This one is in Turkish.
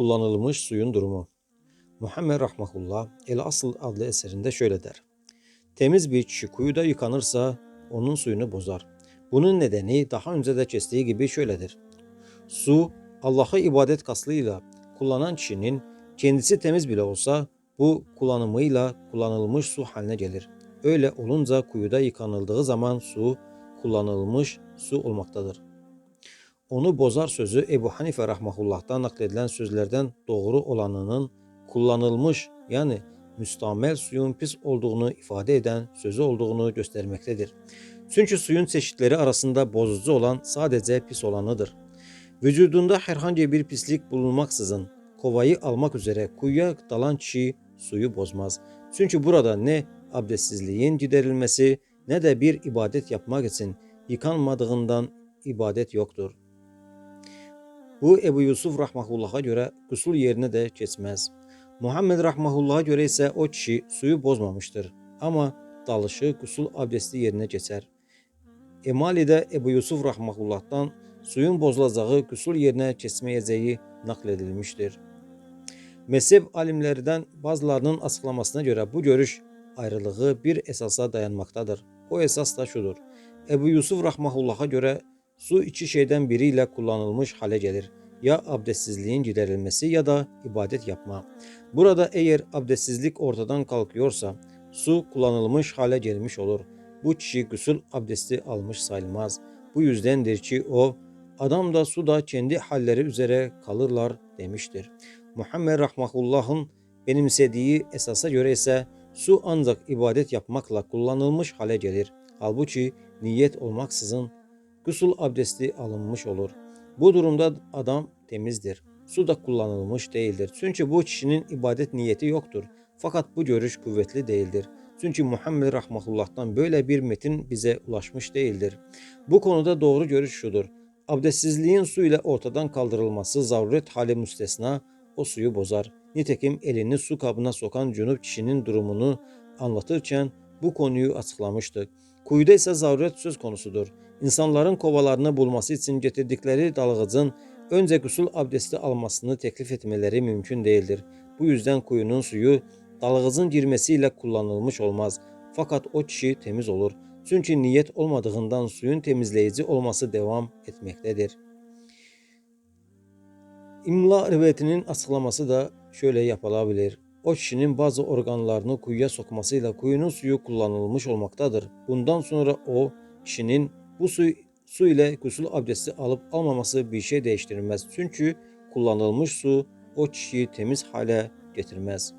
Kullanılmış suyun durumu. Muhammed Rahmahullah El Asıl adlı eserinde şöyle der. Temiz bir kişi kuyuda yıkanırsa onun suyunu bozar. Bunun nedeni daha önce de kestiği gibi şöyledir. Su Allah'a ibadet kaslıyla kullanan kişinin kendisi temiz bile olsa bu kullanımıyla kullanılmış su haline gelir. Öyle olunca kuyuda yıkanıldığı zaman su kullanılmış su olmaktadır. Onu bozar sözü Ebu Hanife rahmahullah'tan nakledilen sözlerden doğru olanının kullanılmış yani müstamel suyun pis olduğunu ifade eden sözü olduğunu göstermektedir. Çünkü suyun çeşitleri arasında bozucu olan sadece pis olanıdır. Vücudunda herhangi bir pislik bulunmaksızın kovayı almak üzere kuyuya dalan kişi suyu bozmaz. Çünkü burada ne abdestsizliğin giderilmesi ne de bir ibadet yapmak için yıkanmadığından ibadet yoktur. Bu Ebu Yusuf Rahmahullah'a göre gusül yerine de geçmez. Muhammed Rahmahullah'a göre ise o kişi suyu bozmamıştır. Ama dalışı gusül abdesti yerine geçer. Emali'de Ebu Yusuf Rahmahullah'tan suyun bozulacağı gusül yerine geçmeyeceği nakledilmiştir. Mezhep alimlerden bazılarının açıklamasına göre bu görüş ayrılığı bir esasa dayanmaktadır. O esas da şudur. Ebu Yusuf Rahmahullah'a göre su iki şeyden biriyle kullanılmış hale gelir. Ya abdestsizliğin giderilmesi ya da ibadet yapma. Burada eğer abdestsizlik ortadan kalkıyorsa su kullanılmış hale gelmiş olur. Bu kişi gusül abdesti almış sayılmaz. Bu yüzdendir ki o adam da su da kendi halleri üzere kalırlar demiştir. Muhammed Rahmahullah'ın benimsediği esasa göre ise su ancak ibadet yapmakla kullanılmış hale gelir. Halbuki niyet olmaksızın gusül abdesti alınmış olur. Bu durumda adam temizdir. Su da kullanılmış değildir. Çünkü bu kişinin ibadet niyeti yoktur. Fakat bu görüş kuvvetli değildir. Çünkü Muhammed Rahmahullah'tan böyle bir metin bize ulaşmış değildir. Bu konuda doğru görüş şudur. Abdestsizliğin su ile ortadan kaldırılması zaruret hali müstesna o suyu bozar. Nitekim elini su kabına sokan cünüp kişinin durumunu anlatırken bu konuyu açıklamıştık. Kuyuda ise zaruret söz konusudur. İnsanların kovalarını bulması için getirdikleri dalgıcın önce gusül abdesti almasını teklif etmeleri mümkün değildir. Bu yüzden kuyunun suyu dalgıcın girmesiyle kullanılmış olmaz. Fakat o kişi temiz olur. Çünkü niyet olmadığından suyun temizleyici olması devam etmektedir. İmla rivayetinin açıklaması da şöyle yapılabilir. O kişinin bazı organlarını kuyuya sokmasıyla kuyunun suyu kullanılmış olmaktadır. Bundan sonra o kişinin bu su, su ile gusül abdesti alıp almaması bir şey değiştirmez. Çünkü kullanılmış su o kişiyi temiz hale getirmez.